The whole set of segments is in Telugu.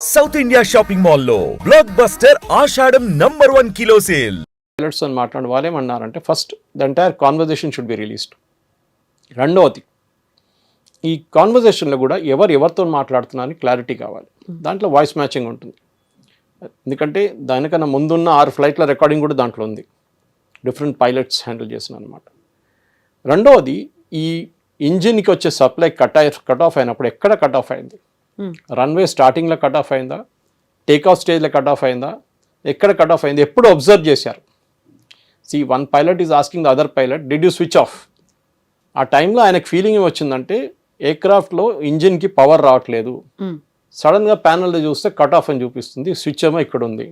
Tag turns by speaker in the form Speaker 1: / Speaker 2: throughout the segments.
Speaker 1: సౌత్ ఇండియా షాపింగ్ మాల్లో blockbuster Ashadham number one kilo sale
Speaker 2: pilots అని మాట్లాడిన వాళ్ళు ఏమన్నారంటే first the entire conversation should be released రెండవది ఈ కాన్వర్జేషన్లో కూడా ఎవరు ఎవరితో మాట్లాడుతున్నారని క్లారిటీ కావాలి. దాంట్లో వాయిస్ మ్యాచింగ్ ఉంటుంది. ఎందుకంటే దానికన్నా ముందున్న ఆరు ఫ్లైట్ల రికార్డింగ్ కూడా దాంట్లో ఉంది. డిఫరెంట్ పైలట్స్ హ్యాండిల్ చేసిన అనమాట రెండవది ఈ ఇంజిన్కి వచ్చే supply cut off cut off అయినప్పుడు ఎక్కడ కట్ ఆఫ్ అయింది? రన్వే స్టార్టింగ్లో కట్ ఆఫ్ అయిందా? టేక్ ఆఫ్ స్టేజ్లో కట్ ఆఫ్ అయిందా? ఎక్కడ కట్ ఆఫ్ అయింది? ఎప్పుడు అబ్జర్వ్ చేశారు? See one pilot is asking the other pilot did you switch off ఆ టైంలో ఆయనకు ఫీలింగ్ ఏమొచ్చిందంటే ఎయిర్క్రాఫ్ట్లో ఇంజిన్కి పవర్ రావట్లేదు. సడన్గా ప్యానల్లో చూస్తే కట్ ఆఫ్ అని చూపిస్తుంది స్విచ్ ఏమో ఇక్కడ ఉంది.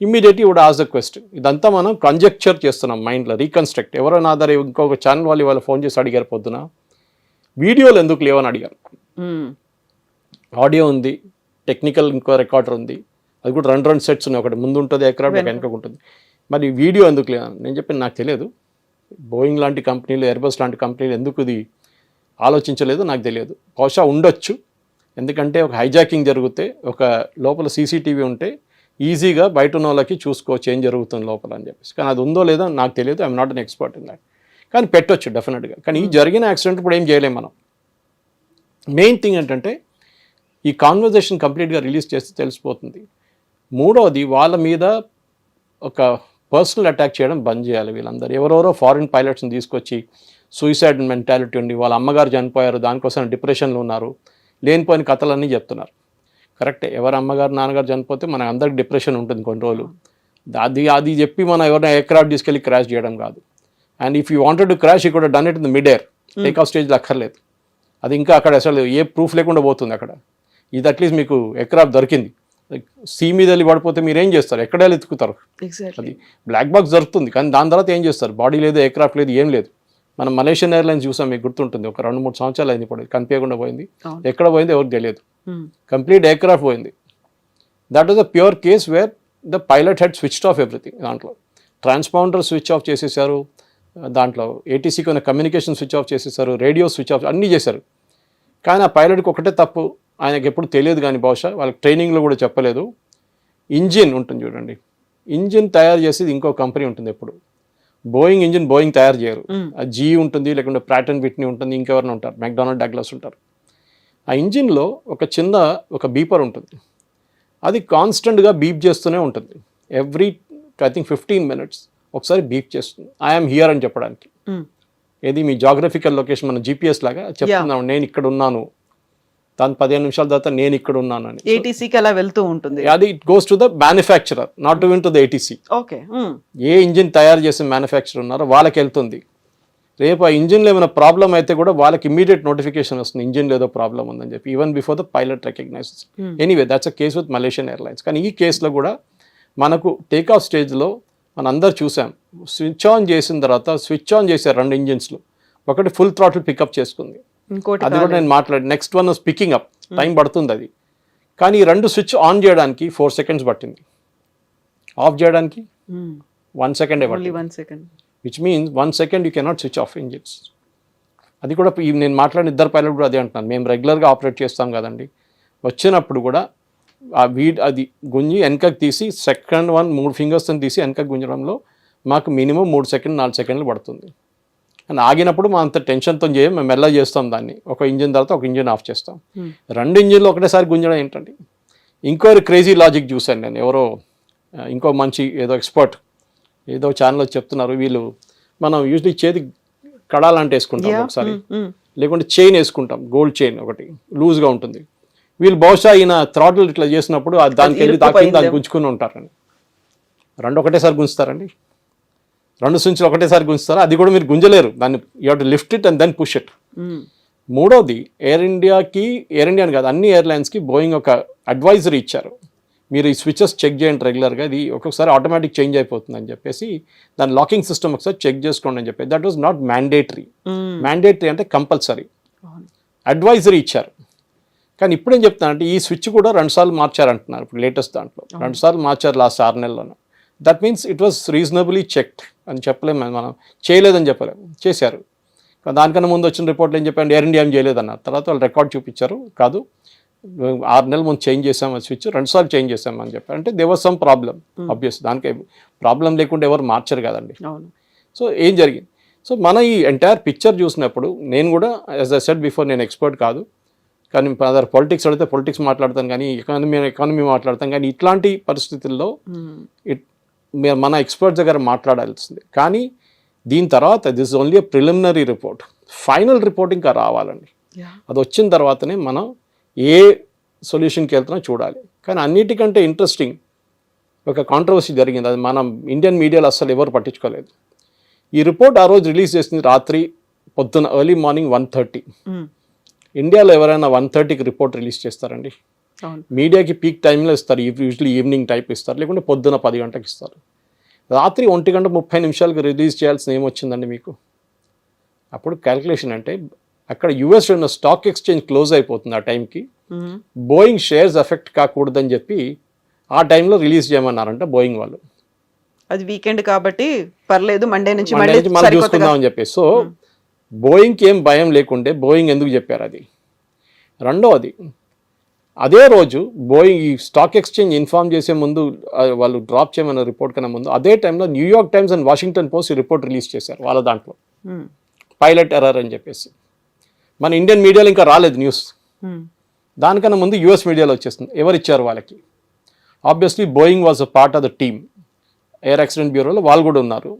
Speaker 2: ఇమ్మీడియట్లీ ఇప్పుడు ఆస్ ద క్వశ్చన్ ఇదంతా మనం కంజెక్చర్ చేస్తున్నాం మైండ్లో రీకన్స్ట్రక్ట్ ఎవరో నా దగ్గర ఇంకొక ఛానల్ వాళ్ళు వాళ్ళు ఫోన్ చేసి అడిగారు పొద్దున. వీడియోలు ఎందుకు లేవని అడిగారు ఆడియో ఉంది టెక్నికల్ ఇంకో రికార్డర్ ఉంది అది కూడా రెండు రెండు సెట్స్ ఉన్నాయి. ఒకటి ముందు ఉంటుంది ఎకరాడ్ ఒక వెనక. ఉంటుంది. మరి వీడియో ఎందుకు లేదు? నేను చెప్పిన నాకు తెలియదు. బోయింగ్ లాంటి కంపెనీలు ఎయిర్బస్ లాంటి కంపెనీలు ఎందుకు ఇది ఆలోచించలేదు? నాకు తెలియదు. బహుశా ఉండొచ్చు. ఎందుకంటే ఒక హైజాకింగ్ జరిగితే ఒక లోపల సీసీటీవీ ఉంటే ఈజీగా బయట ఉన్న వాళ్ళకి చూసుకోవచ్చు ఏం జరుగుతుంది లోపల అని చెప్పేసి. కానీ అది ఉందో లేదో నాకు తెలియదు. I'm not an expert in that కానీ పెట్టొచ్చు డెఫినెట్గా కానీ ఈ జరిగిన యాక్సిడెంట్ ఇప్పుడు ఏం చేయలేం మనం. మెయిన్ థింగ్ ఏంటంటే ఈ కాన్వర్జేషన్ కంప్లీట్గా రిలీజ్ చేస్తే తెలిసిపోతుంది. మూడవది వాళ్ళ మీద ఒక పర్సనల్ అటాక్ చేయడం బంద్ చేయాలి వీళ్ళందరూ. ఎవరెవరో ఫారిన్ పైలట్స్ని తీసుకొచ్చి సూసైడ్ మెంటాలిటీ ఉండి వాళ్ళ అమ్మగారు చనిపోయారు దానికోసం డిప్రెషన్లో ఉన్నారు లేనిపోయిన కథలన్నీ చెప్తున్నారు. కరెక్టే ఎవరి అమ్మగారు నాన్నగారు చనిపోతే మన అందరికి డిప్రెషన్ ఉంటుంది కొన్ని రోజులు. అది అది చెప్పి మనం ఎవరైనా ఎయిర్క్రాఫ్ట్ తీసుకెళ్ళి క్రాష్ చేయడం కాదు. And if you wanted to crash ఇక్కడ done it in the mid air take off స్టేజ్లో అక్కర్లేదు. అది ఇంకా అక్కడ అసలు ఏ ప్రూఫ్ లేకుండా పోతుంది అక్కడ. ఇది అట్లీస్ట్ మీకు ఎయిర్క్రాఫ్ట్ దొరికింది. సీ మీద వెళ్ళి పడిపోతే మీరు ఏం చేస్తారు? ఎక్కడ వెళ్ళి ఎత్తుకుతారు అది బ్లాక్ బాక్స్ దొరుకుతుంది కానీ దాని తర్వాత ఏం చేస్తారు? బాడీ లేదు ఎయిర్క్రాఫ్ట్ లేదు ఏం లేదు. మనం మలేషియన్ ఎయిర్లైన్స్ చూసాం మీకు గుర్తుంటుంది. ఒక రెండు మూడు సంవత్సరాలు అయింది ఇప్పుడు కనిపించకుండా పోయింది. ఎక్కడ పోయింది ఎవరికి తెలియదు. కంప్లీట్ ఎయిర్క్రాఫ్ట్ పోయింది. That was a pure case where the pilot had switched off everything దాంట్లో. ట్రాన్స్పౌండర్ స్విచ్ ఆఫ్ చేసేసారు. దాంట్లో ఏటీసీకి ఉన్న కమ్యూనికేషన్ స్విచ్ ఆఫ్ చేసేసారు. రేడియో స్విచ్ ఆఫ్ అన్నీ చేశారు. కానీ ఆ పైలట్కి ఒకటే తప్పు. ఆయనకి ఎప్పుడు తెలియదు కానీ బహుశా వాళ్ళకి ట్రైనింగ్లో కూడా చెప్పలేదు. ఇంజిన్ ఉంటుంది చూడండి. ఇంజిన్ తయారు చేసేది ఇంకో కంపెనీ ఉంటుంది ఎప్పుడు. బోయింగ్ ఇంజిన్ బోయింగ్ తయారు చేయరు. ఆ జీ ఉంటుంది లేకుంటే ప్రాటన్ విట్ని ఉంటుంది ఇంకెవరైనా ఉంటారు. మెక్డానల్డ్ డగ్లస్ ఉంటారు. ఆ ఇంజిన్లో ఒక చిన్న ఒక బీపర్ ఉంటుంది. అది కాన్స్టెంట్గా బీప్ చేస్తూనే ఉంటుంది. Every I think fifteen minutes ఒకసారి బీప్ చేస్తుంది. ఐఎమ్ హియర్ అని చెప్పడానికి. ఏది మీ జాగ్రఫికల్ లొకేషన్ మన జీపీఎస్ లాగా చెప్తున్నాను. నేను ఇక్కడ ఉన్నాను. దాని పదిహేను నిమిషాల తర్వాత నేను ఇక్కడ ఉన్నాను అని
Speaker 3: ఏటీసీకి అలా వెళ్తూ ఉంటుంది.
Speaker 2: అది it goes to the manufacturer not to win to the ATC
Speaker 3: okay
Speaker 2: A engine తయారు చేసే మ్యానుఫ్యాక్చర్ ఉన్నారో వాళ్ళకి వెళ్తుంది. రేపు ఆ ఇంజిన్లో ఏమైనా ప్రాబ్లం అయితే కూడా వాళ్ళకి ఇమీడియట్ నోటిఫికేషన్ వస్తుంది ఇంజిన్లో ఏదో ప్రాబ్లం ఉందని చెప్పి even before the pilot recognises anyway that's a case with Malaysian Airlines కానీ ఈ కేసులో కూడా మనకు టేక్ ఆఫ్ స్టేజ్లో మన అందరు చూసాం. స్విచ్ ఆన్ చేసిన తర్వాత స్విచ్ ఆన్ చేశారు రెండు ఇంజిన్స్లో ఒకటి ఫుల్ థ్రాటిల్ పికప్ చేసుకుంది.
Speaker 3: ఇంకోటి
Speaker 2: అది కూడా నేను మాట్లాడి next one speaking up time పడుతుంది అది. కానీ ఈ రెండు స్విచ్ ఆన్ చేయడానికి ఫోర్ సెకండ్స్ పట్టింది. ఆఫ్ చేయడానికి one సెకండే
Speaker 3: one second
Speaker 2: which means one second you cannot switch off engines అది కూడా నేను మాట్లాడిన ఇద్దరు పైలట్ కూడా అదే అంటున్నాను మేము రెగ్యులర్గా ఆపరేట్ చేస్తాం కదండి. వచ్చినప్పుడు కూడా ఆ వీడ్ అది గుంజి వెనకకి తీసి సెకండ్ వన్ మూడు ఫింగర్స్తో తీసి వెనకకి గుంజడంలో మాకు మినిమం మూడు సెకండ్ నాలుగు సెకండ్లు పడుతుంది. అని ఆగినప్పుడు మా అంత టెన్షన్తో చేయం మేము మెల్ల చేస్తాం దాన్ని. ఒక ఇంజిన్ తర్వాత ఒక ఇంజిన్ ఆఫ్ చేస్తాం. రెండు ఇంజిన్లు ఒకటేసారి గుంజడం ఏంటండి? ఇంకో క్రేజీ లాజిక్ చూశాను నేను. ఎవరో ఇంకో మంచి ఏదో ఎక్స్పర్ట్ ఏదో ఛానల్లో చెప్తున్నారు. వీళ్ళు మనం యూజువలీ చేతి కడాలంటే వేసుకుంటాం ఒకసారి. లేకుంటే చైన్ వేసుకుంటాం గోల్డ్ చైన్ ఒకటి. లూజ్గా ఉంటుంది. వీళ్ళు బహుశా ఈయన థ్రాటిల్ ఇట్లా చేసినప్పుడు దానికి వెళ్ళి
Speaker 3: ఇరుక్కుపోయిందేమో.
Speaker 2: గుంజుకుని ఉంటారండి రెండు ఒకటేసారి గుంజుతారండి? రెండు స్విచ్లు ఒకటేసారి గుంజుతారు? అది కూడా మీరు గుంజలేరు. దాన్ని you to lift it and then push it మూడోది ఎయిర్ ఇండియాకి ఎయిర్ ఇండియా అని కాదు అన్ని ఎయిర్లైన్స్కి బోయింగ్ ఒక అడ్వైజరీ ఇచ్చారు. మీరు ఈ స్విచెస్ చెక్ చేయండి రెగ్యులర్గా ఇది ఒక్కొక్కసారి ఆటోమేటిక్ చేంజ్ అయిపోతుంది అని చెప్పేసి దాని లాకింగ్ సిస్టమ్ ఒకసారి చెక్ చేసుకోండి అని చెప్పి that was not mandatory mandatory అంటే కంపల్సరీ అడ్వైజరీ ఇచ్చారు. కానీ ఇప్పుడు ఏం చెప్తానంటే ఈ స్విచ్ కూడా రెండుసార్లు మార్చారంటున్నారు. ఇప్పుడు లేటెస్ట్ దాంట్లో. రెండుసార్లు మార్చారు లాస్ట్ ఆరు నెలల్లోనే. That means it was reasonably checked అని చెప్పలేము మనం చేయలేదని చెప్పలేము చేశారు. దానికన్నా ముందు వచ్చిన రిపోర్ట్లు ఏం చెప్పండి ఎయిర్ ఇండియా ఏం చేయలేదన్నారు. తర్వాత వాళ్ళు రికార్డ్ చూపించారు. కాదు ఆరు నెలల ముందు చేంజ్ చేసాం ఆ స్విచ్ రెండుసార్లు చేంజ్ చేసాం అని చెప్పారు. అంటే there were some problem obvious దానికి ప్రాబ్లం లేకుండా ఎవరు మార్చరు కదండి. సో ఏం జరిగింది? సో మన ఈ ఎంటైర్ పిక్చర్ చూసినప్పుడు నేను కూడా యాజ్ అ సెట్ బిఫోర్ నేను ఎక్స్పర్ట్ కాదు. కానీ అదర్ పొలిటిక్స్ అడిగితే పొలిటిక్స్ మాట్లాడతాను కానీ ఎకానమీ ఎకానమీ మాట్లాడతాను కానీ ఇట్లాంటి పరిస్థితుల్లో ఇట్ మే- మన ఎక్స్పర్ట్స్ దగ్గర మాట్లాడాల్సింది. కానీ దీని తర్వాత this only preliminary report final report ఇంకా రావాలండి. అది వచ్చిన తర్వాతనే మనం ఏ సొల్యూషన్కి వెళ్తున్నా చూడాలి. కానీ అన్నిటికంటే ఇంట్రెస్టింగ్ ఒక కాంట్రవర్సీ జరిగింది. అది మనం ఇండియన్ మీడియాలో అస్సలు ఎవరు పట్టించుకోలేదు. ఈ రిపోర్ట్ ఆ రోజు రిలీజ్ చేసింది రాత్రి పొద్దున ఎర్లీ మార్నింగ్ వన్ థర్టీ ఇండియాలో ఎవరైనా వన్ థర్టీకి రిపోర్ట్ రిలీజ్ చేస్తారండి? మీడియాకి పీక్ టైంలో ఇస్తారు. యూజువలీ ఈవినింగ్ టైప్ ఇస్తారు. లేకుంటే పొద్దున పది గంటలకు ఇస్తారు. రాత్రి ఒంటి గంట ముప్పై నిమిషాలకు రిలీజ్ చేయాల్సిన ఏమొచ్చిందండి మీకు? అప్పుడు క్యాలిక్యులేషన్ అంటే అక్కడ యుఎస్ ఉన్న స్టాక్ ఎక్స్చేంజ్ క్లోజ్ అయిపోతుంది ఆ టైంకి. బోయింగ్ షేర్స్ ఎఫెక్ట్ కాకూడదని చెప్పి ఆ టైంలో రిలీజ్ చేయమన్నారంట బోయింగ్ వాళ్ళు.
Speaker 3: అది వీకెండ్ కాబట్టి పర్లేదు మండే నుంచి మళ్ళీ
Speaker 2: నుంచి మనం
Speaker 3: సరికొత్తగా
Speaker 2: చూసుకుందామని చెప్పి సో బోయింగ్కి ఏం భయం లేకుండే బోయింగ్ ఎందుకు చెప్పారు అది? రెండవది అదే రోజు బోయింగ్ ఈ స్టాక్ ఎక్స్చేంజ్ ఇన్ఫార్మ్ చేసే ముందు వాళ్ళు డ్రాప్ చేయమన్న రిపోర్ట్ కన్నా ముందు అదే టైంలో New York Times and Washington Post report release చేశారు వాళ్ళ దాంట్లో. పైలట్ ఎర్రర్ అని చెప్పేసి. మన ఇండియన్ మీడియాలో ఇంకా రాలేదు న్యూస్. దానికన్నా ముందు యూఎస్ మీడియాలో వచ్చేస్తుంది. ఎవరు ఇచ్చారు వాళ్ళకి? Obviously Boeing was a part of the team air accident బ్యూరోలో వాళ్ళు కూడా ఉన్నారు.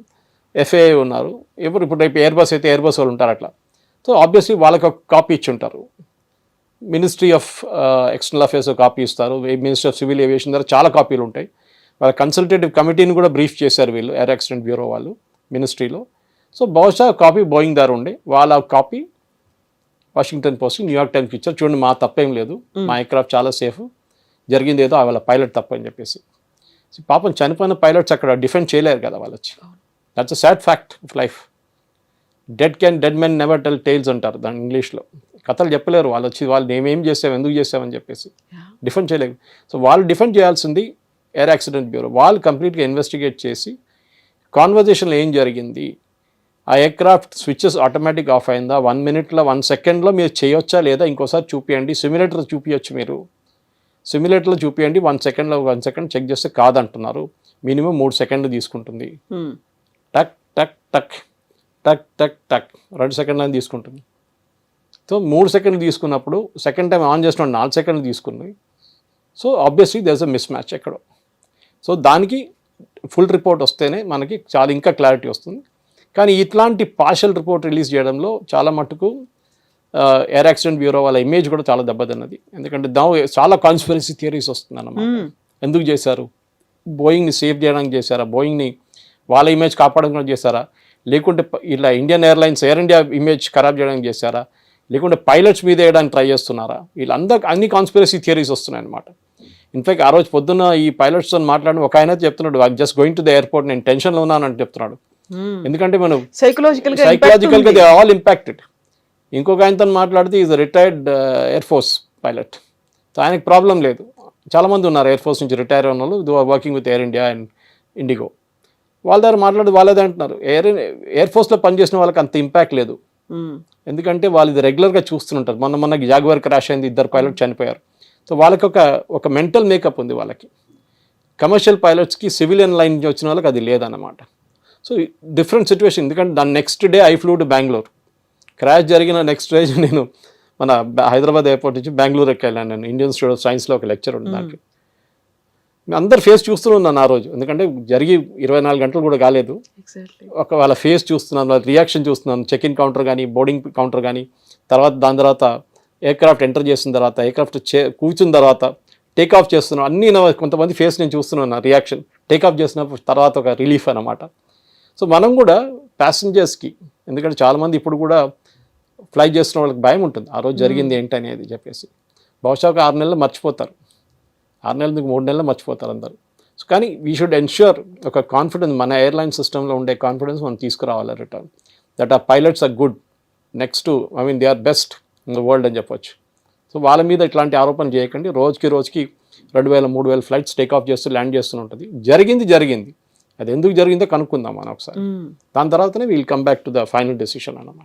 Speaker 2: ఎఫ్ఏఐ ఉన్నారు. ఎవరు ఇప్పుడు రేపు ఎయిర్ బస్ అయితే ఎయిర్ బస్ వాళ్ళు ఉంటారు అట్లా. సో ఆబ్వియస్లీ వాళ్ళకి ఒక కాపీ ఇచ్చి ఉంటారు. Ministry of External Affairs copy ఇస్తారు. మినిస్ట్రీ ఆఫ్ సివిల్ ఏవియేషన్ దగ్గర చాలా కాపీలు ఉంటాయి. వాళ్ళ కన్సల్టేటివ్ కమిటీని కూడా బ్రీఫ్ చేశారు వీళ్ళు ఎయిర్ యాక్సిడెంట్ బ్యూరో వాళ్ళు మినిస్ట్రీలో సో బహుశా కాపీ బోయింగ్ దారు ఉండే. వాళ్ళ copy Washington Post New York టైమ్స్కి ఇచ్చారు చూడండి మా తప్పేం లేదు. మా ఎయిర్క్రాఫ్ట్ చాలా సేఫ్ జరిగింది ఏదో వాళ్ళ పైలట్ తప్ప అని చెప్పేసి. పాపం చనిపోయిన పైలట్స్ అక్కడ డిఫెండ్ చేయలేరు కదా వాళ్ళు వచ్చి that's a sad fact of life dead can dead men never tell tales అంటారు దాని ఇంగ్లీష్లో. కథలు చెప్పలేరు. వాళ్ళు వచ్చి వాళ్ళు మేమేం చేసాం ఎందుకు చేసామని చెప్పేసి. డిఫెండ్ చేయలేరు. సో వాళ్ళు డిఫెండ్ చేయాల్సింది ఎయిర్ యాక్సిడెంట్ బ్యూరో. వాళ్ళు కంప్లీట్గా ఇన్వెస్టిగేట్ చేసి కాన్వర్జేషన్లో ఏం జరిగింది? ఆ ఎయిర్క్రాఫ్ట్ స్విచ్చెస్ ఆటోమేటిక్ ఆఫ్ అయిందా? వన్ మినిట్లో వన్ సెకండ్లో మీరు చేయొచ్చా లేదా? ఇంకోసారి చూపియండి. సిమ్యులేటర్ చూపించచ్చు మీరు. సిమ్యులేటర్లో చూపియండి. వన్ సెకండ్లో వన్ సెకండ్ చెక్ చేస్తే కాదంటున్నారు. మినిమం మూడు సెకండ్లు తీసుకుంటుంది. టక్ టక్ టక్ టక్ టక్ టక్. రెండు సెకండ్లని తీసుకుంటుంది. సో మూడు సెకండ్లు తీసుకున్నప్పుడు సెకండ్ టైం ఆన్ చేసినప్పుడు నాలుగు సెకండ్లు తీసుకుంది so obviously there's a mismatch ఎక్కడో. సో దానికి ఫుల్ రిపోర్ట్ వస్తేనే మనకి చాలా ఇంకా క్లారిటీ వస్తుంది. కానీ ఇట్లాంటి పార్షల్ రిపోర్ట్ రిలీజ్ చేయడంలో చాలా మటుకు ఎయిర్ యాక్సిడెంట్ బ్యూరో వాళ్ళ ఇమేజ్ కూడా చాలా దెబ్బతిన్నది. ఎందుకంటే దా చాలా కాన్స్పిరసీ థియరీస్ వస్తుంది అన్నమాట. ఎందుకు చేశారు? బోయింగ్ని సేవ్ చేయడానికి చేశారా? బోయింగ్ని వాళ్ళ ఇమేజ్ కాపాడడానికి చేశారా? లేకుంటే ఇలా Indian Airlines Air India image ఖరాబ్ చేయడానికి చేశారా? లేకుంటే పైలట్స్ మీద వేయడానికి ట్రై చేస్తున్నారా? వీళ్ళందరూ అన్ని కాన్స్పిరసీ థియరీస్ వస్తున్నాయి అనమాట ఇన్ఫాక్ట్ ఆ రోజు పొద్దున్న ఈ పైలట్స్తో మాట్లాడిన ఒక ఆయన చెప్తున్నాడు I just going to the airport నేను టెన్షన్లో ఉన్నానని చెప్తున్నాడు.
Speaker 3: మ్మ్.
Speaker 2: ఎందుకంటే మనం
Speaker 3: సైకలాజికల్గా
Speaker 2: సైకలాజికల్
Speaker 3: impact
Speaker 2: గా
Speaker 3: ఉంది.
Speaker 2: ఆల్ ఇంపాక్టెడ్ ఇంకొక ఆయనతో మాట్లాడితే is retired air force pilot so ఆయనకి ప్రాబ్లం లేదు. చాలా మంది ఉన్నారు ఎయిర్ ఫోర్స్ నుంచి రిటైర్ అయిన వాళ్ళు though are working with Air India and IndiGo వాళ్ళ దగ్గర మాట్లాడి వాళ్ళదే అంటున్నారు. ఎయిర్ ఎయిర్ ఫోర్స్లో పనిచేసిన వాళ్ళకి అంత ఇంపాక్ట్ లేదు. ఎందుకంటే వాళ్ళు ఇది రెగ్యులర్గా చూస్తుంటారు. మొన్న మొన్న జాగ్వర్ క్రాష్ అయింది ఇద్దరు పైలట్ చనిపోయారు. సో వాళ్ళకి ఒక ఒక మెంటల్ మేకప్ ఉంది వాళ్ళకి. కమర్షియల్ పైలట్స్కి సివిలియన్ లైన్ నుంచి వచ్చిన వాళ్ళకి అది లేదన్నమాట. సో డిఫరెంట్ సిచ్యువేషన్ ఎందుకంటే దాని next day I flew to Bengaluru crash జరిగిన నెక్స్ట్ డే నేను మన హైదరాబాద్ ఎయిర్పోర్ట్ నుంచి బెంగళూరుకి వెళ్ళాను నేను ఇండియన్ ఆఫ్ సైన్స్లో ఒక లెక్చర్ ఉంది దానికి. నేను అందరు ఫేస్ చూస్తూనే ఉన్నాను ఆ రోజు. ఎందుకంటే జరిగి ఇరవై నాలుగు గంటలు కూడా కాలేదు. ఒక వాళ్ళ ఫేస్ చూస్తున్నాను వాళ్ళ రియాక్షన్ చూస్తున్నాను చెక్ ఇన్ కౌంటర్ కానీ బోర్డింగ్ కౌంటర్ కానీ తర్వాత దాని తర్వాత ఎయిర్క్రాఫ్ట్ ఎంటర్ చేసిన తర్వాత ఎయిర్క్రాఫ్ట్ చే కూర్చున్న తర్వాత టేక్ ఆఫ్ చేస్తున్నాను అన్ని కొంతమంది ఫేస్ నేను చూస్తున్నాను రియాక్షన్ టేక్ ఆఫ్ చేసిన తర్వాత ఒక రిలీఫ్ అన్నమాట. సో మనం కూడా ప్యాసింజర్స్కి ఎందుకంటే చాలామంది ఇప్పుడు కూడా ఫ్లై చేస్తున్న వాళ్ళకి భయం ఉంటుంది. ఆ రోజు జరిగింది ఏంటి అనేది చెప్పేసి. బహుశా ఒక ఆరు నెలలు మర్చిపోతారు. ఆరు నెలల నుంచి మూడు నెలలు మర్చిపోతారు అందరు. సో కానీ వీ షుడ్ ఎన్ష్యూర్ ఒక కాన్ఫిడెన్స్ మన ఎయిర్లైన్ సిస్టంలో ఉండే కాన్ఫిడెన్స్ మనం తీసుకురావాలి రిటర్న్ దట్ ఆ pilots are good next I mean they are best in the world అని చెప్పొచ్చు. సో వాళ్ళ మీద ఇట్లాంటి ఆరోపణలు చేయకండి. రోజుకి రోజుకి రెండు వేల మూడు వేల ఫ్లైట్స్ టేక్ ఆఫ్ చేస్తూ ల్యాండ్ చేస్తూ ఉంటుంది. జరిగింది జరిగింది. అది ఎందుకు జరిగిందో కనుక్కుందాం మనం ఒకసారి.
Speaker 3: మ్మ్.
Speaker 2: దాని తర్వాతనే we'll come back to the final decision అన్నమాట.